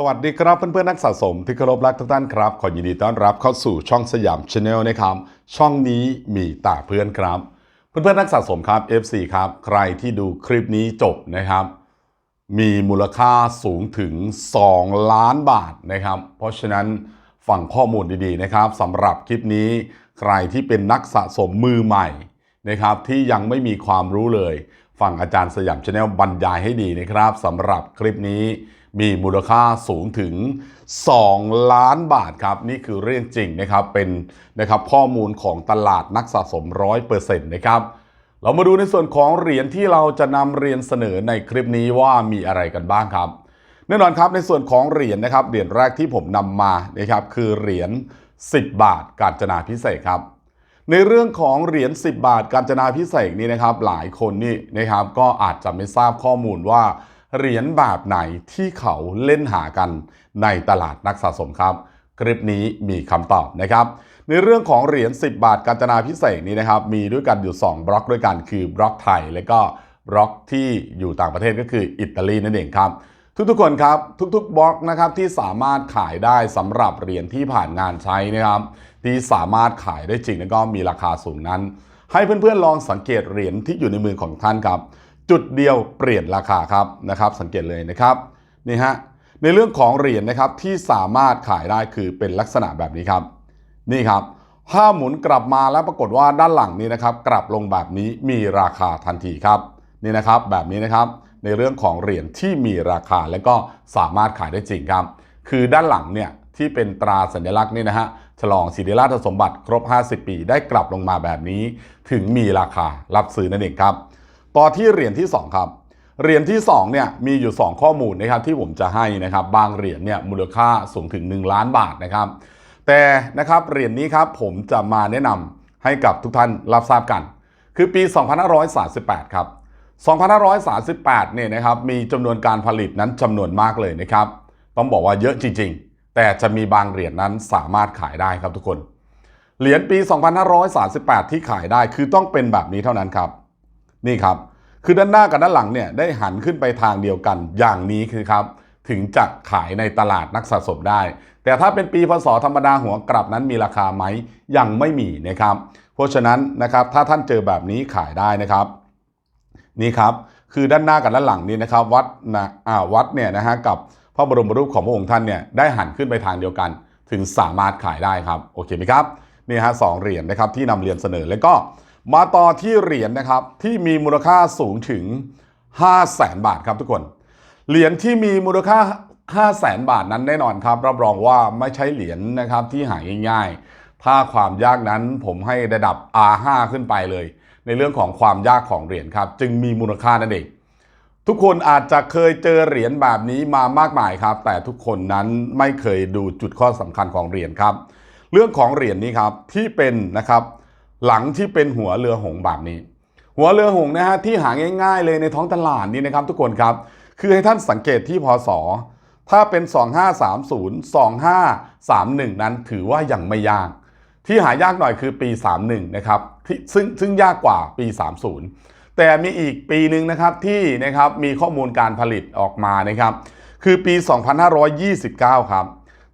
สวัสดีครับเพื่อนๆนักสะสมที่เคารพรักทุกท่านครับ ขอยินดีต้อนรับเข้าสู่ช่องสยามชาแนลนะครับ ช่องนี้มีแต่เพื่อนครับ เพื่อนๆนักสะสมครับ FC ครับ ใครที่ดูคลิปนี้จบนะครับ มีมูลค่าสูงถึง 2 ล้านบาทนะครับ เพราะฉะนั้นฟังข้อมูลดีๆนะครับสำหรับคลิปนี้ ใครที่เป็นนักสะสมมือใหม่นะครับ ที่ยังไม่มีความรู้เลย ฟังอาจารย์สยามชาแนลบรรยายให้ดีนะครับสำหรับคลิปนี้ มีมูลค่าสูงถึง 2 ล้านบาทครับ นี่คือเรื่องจริงนะครับเป็นนะครับข้อมูลของตลาดนักสะสมร้อยเปอร์เซ็นต์นะครับเรามาดูในส่วนของเหรียญที่เราจะนำเรียนเสนอในคลิปนี้ว่ามีอะไรกันบ้างครับแน่นอนครับในส่วนของเหรียญนะครับเหรียญแรกที่ผมนำมานะครับคือเหรียญ10 บาทกาญจนาพิเศษครับ ในเรื่องของเหรียญ10 บาทกาญจนาพิเศษนี่นะครับ หลายคนนี่นะครับก็อาจจะไม่ทราบข้อมูลว่า เหรียญแบบไหนที่เขาเล่นหากันในตลาดนักสะสมครับ คลิปนี้มีคำตอบนะครับ ในเรื่องของเหรียญ 10 บาทกาญจนาพิเศษนี้นะครับ มีด้วยกันอยู่ 2 บล็อกด้วยกัน คือบล็อกไทย และก็บล็อกที่อยู่ต่างประเทศก็คืออิตาลีนั่นเองครับทุกๆคนครับทุกๆบล็อกนะครับที่สามารถขายได้สำหรับเหรียญที่ผ่านงานใช้นะครับที่สามารถขายได้จริงแล้วก็มีราคาสูงนั้น ให้เพื่อนๆลองสังเกตเหรียญที่อยู่ในมือของท่านครับ จุดเดียวเปลี่ยนราคาครับนะครับ สังเกตเลยนะครับนี่ฮะในเรื่องของเหรียญนะครับที่สามารถขายได้คือเป็นลักษณะแบบนี้ครับ นี่ครับถ้าหมุนกลับมาแล้วปรากฏว่าด้านหลังนี้นะครับ กลับลงแบบนี้มีราคาทันทีครับนี่นะครับแบบนี้นะครับในเรื่องของเหรียญที่มีราคาและก็สามารถขายได้จริงครับ คือด้านหลังเนี่ยที่เป็นตราสัญลักษณ์นี่นะฮะฉลองสิริราชสมบัติครบ 50 ปีได้กลับลงมาแบบนี้ ถึงมีราคารับซื้อนั่นเองครับ ต่อที่เหรียญที่ 2 ครับเหรียญที่2เนี่ยมีอยู่ 2 ข้อมูลนะครับที่ผมจะให้นะครับบางเหรียญเนี่ยมูลค่าสูงถึง 1 ล้านบาทนะครับ แต่นะครับเหรียญนี้ครับผมจะมาแนะนำให้กับทุกท่านรับทราบกัน คือปี 2538 ครับ 2538 เนี่ยนะครับมีจำนวนการผลิตนั้นจำนวนมากเลยนะครับ ต้องบอกว่าเยอะจริง ๆ แต่จะมีบางเหรียญนั้นสามารถขายได้ครับทุกคน เหรียญปี 2538 ที่ขายได้คือต้องเป็นแบบนี้เท่านั้นครับ นี่ครับ คือด้านหน้ากับด้านหลังเนี่ยได้หันขึ้นไปทางเดียวกันอย่างนี้คือครับ ถึงจะขายในตลาดนักสะสมได้ แต่ถ้าเป็นปีพศธรรมดาหัวกลับนั้นมีราคาไหมยังไม่มีนะครับ เพราะฉะนั้นนะครับถ้าท่านเจอแบบนี้ขายได้นะครับ นี่ครับคือด้านหน้ากับด้านหลังนี้นะครับ วัดนะอ่าวัดเนี่ยนะฮะกับพระบรมรูปของพระองค์ท่านเนี่ยได้หันขึ้นไปทางเดียวกัน ถึงสามารถขายได้ครับโอเคไหมครับนี่ฮะสองเหรียญนะครับที่นำเรียนเสนอแล้วก็ มาต่อที่เหรียญนะครับที่มีมูลค่าสูงถึง 5 0 0แสนบาทครับทุกคน เหรียญที่มีมูลค่า 5 0 0แสนบาทนั้นแน่นอนครับ รับรองว่าไม่ใช่เหรียญนะครับที่หายง่ายๆ ถ้าความยากนั้นผมให้ระดับ R5 ขึ้นไปเลย ในเรื่องของความยากของเหรียญครับ จึงมีมูลค่านั่นเองทุกคนอาจจะเคยเจอเหรียญแบบนี้มามากมายครับ แต่ทุกคนนั้นไม่เคยดูจุดข้อสำคัญของเหรียญครับ เรื่องของเหรียญนี้ครับที่เป็นนะครับ หลังที่เป็นหัวเรือหงแบบนี้ หัวเรือหงนะฮะที่หาง่ายๆเลยในท้องตลาดนี่นะครับทุกคนครับ คือให้ท่านสังเกตที่พศถ้าเป็น 2530 2531 นั้นถือว่ายังไม่ยาก ที่หายากหน่อยคือปี 31 นะครับซึ่งซึ่งยากกว่าปี 30 แต่มีอีกปีหนึ่งนะครับที่นะครับมีข้อมูลการผลิตออกมานะครับ คือปี 2529 ครับ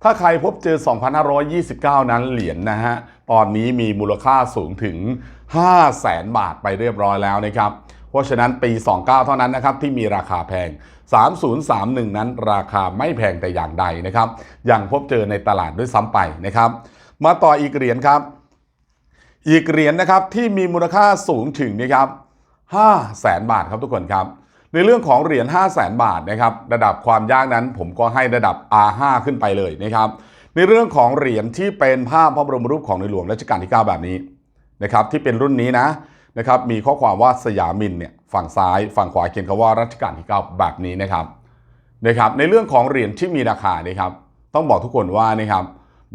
ถ้าใครพบเจอ 2529 นั้นเหรียญนะฮะ ตอนนี้มีมูลค่าสูงถึง 5 0 0แสนบาทไปเรียบร้อยแล้วนะครับ เพราะฉะนั้นปี 29 เท่านั้นนะครับที่มีราคาแพง 3031 นั้นราคาไม่แพงแต่อย่างใดนะครับ ยังพบเจอในตลาดด้วยซ้ำไปนะครับ มาต่ออีกเหรียญครับ อีกเหรียญนะครับที่มีมูลค่าสูงถึงนะครับ5แสนบาทครับทุกคนครับ ในเรื่องของเหรียญ 5 0 0แสนบาทนะครับระดับความยากนั้นผมก็ให้ระดับ R5 ขึ้นไปเลยนะครับในเรื่องของเหรียญที่เป็นภาพพระบรมรูปของในหลวงรัชกาลที่ 9 แบบนี้นะครับที่เป็นรุ่นนี้นะนะครับมีข้อความว่าสยามินเนี่ยฝั่งซ้าย ฝั่งขวาเขียนคำว่ารัชกาลที่ 9 แบบนี้นะครับนะครับในเรื่องของเหรียญที่มีราคานะครับต้องบอกทุกคนว่านะครับ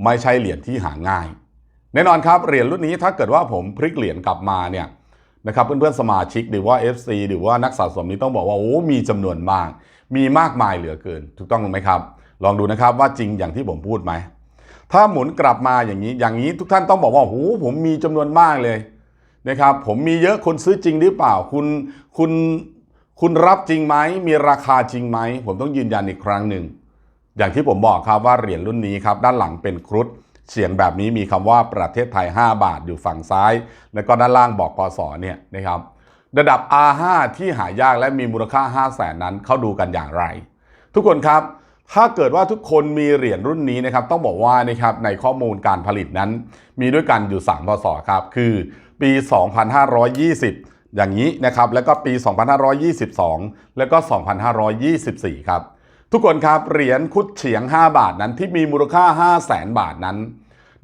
ไม่ใช่เหรียญที่หาง่าย แน่นอนครับเหรียญรุ่นนี้ถ้าเกิดว่าผมพลิกเหรียญกลับมาเนี่ย นะครับเพื่อนๆสมาชิกหรือว่า FC หรือว่านักสะสมนี้ต้องบอกว่าโอ้มีจำนวนมาก มีมากมายเหลือเกิน ถูกต้องไหมครับ ลองดูนะครับว่าจริงอย่างที่ผมพูดไหมถ้าหมุนกลับมาอย่างนี้ อย่างนี้ทุกท่านต้องบอกว่าโอ้ผมมีจำนวนมากเลยนะครับ ผมมีเยอะคนซื้อจริงหรือเปล่า คุณคุณคุณรับจริงไหมมีราคาจริงไหมผมต้องยืนยันอีกครั้งหนึ่งอย่างที่ผมบอกครับว่าเหรียญรุ่นนี้ครับด้านหลังเป็นครุฑ เฉียงแบบนี้มีคำว่าประเทศไทย 5 บาทอยู่ฝั่งซ้าย แล้วก็ด้านล่างบอกปศเนี่ยนะครับระดับ R5 ที่หายากและมีมูลค่า 5 0 0แสนนั้นเขาดูกันอย่างไร ทุกคนครับ ถ้าเกิดว่าทุกคนมีเหรียญรุ่นนี้นะครับ ต้องบอกว่านะครับในข้อมูลการผลิตนั้น มีด้วยกันอยู่ 3 พศครับ คือปี 2520 อย่างนี้นะครับ แล้วก็ปี 2522 แล้วก็ 2524 ครับ ทุกคนครับเหรียญคุดเฉียง 5 บาทนั้นที่มีมูลค่า 5 0 0แสนบาทนั้น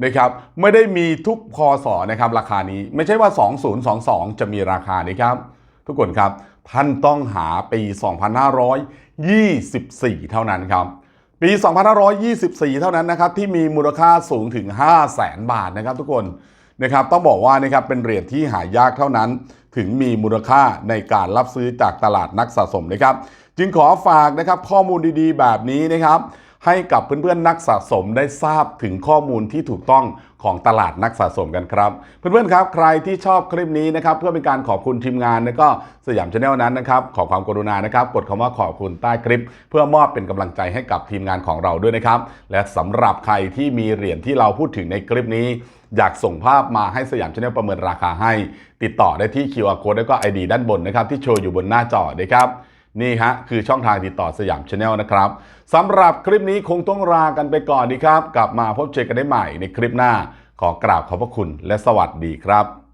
นะครับไม่ได้มีทุกพศนะครับราคานี้ไม่ใช่ว่า 2022 จะมีราคานี้ครับ ทุกคนครับท่านต้องหาปี 2524 เท่านั้นครับ ปี 2524 เท่านั้นนะครับที่มีมูลค่าสูงถึง 5 0 0แสนบาทนะครับ ทุกคนนะครับต้องบอกว่านะครับเป็นเหรียญที่หายากเท่านั้น ถึงมีมูลค่าในการรับซื้อจากตลาดนักสะสมนะครับ จึงขอฝากนะครับข้อมูลดีๆ แบบนี้นะครับ ให้กับเพื่อนๆนักสะสมได้ทราบถึงข้อมูลที่ถูกต้องของตลาดนักสะสมกันครับ เพื่อนๆครับใครที่ชอบคลิปนี้นะครับเพื่อเป็นการขอบคุณทีมงานแล้วก็สยามชาแนลนั้นนะครับขอความกรุณานะครับกดคำว่าขอบคุณใต้คลิป เพื่อมอบเป็นกำลังใจให้กับทีมงานของเราด้วยนะครับ และสำหรับใครที่มีเหรียญที่เราพูดถึงในคลิปนี้ อยากส่งภาพมาให้สยามชาแนลประเมินราคาให้ ติดต่อได้ที่ QR code แล้วก็ ID ด้านบนนะครับที่โชว์อยู่บนหน้าจอนะครับ นี่ฮะคือช่องทางติดต่อสยามชาแนลนะครับสำหรับคลิปนี้คงต้องลากันไปก่อนดีครับ กลับมาพบเจอกันได้ใหม่ในคลิปหน้า ขอกราบขอบพระคุณและสวัสดีครับ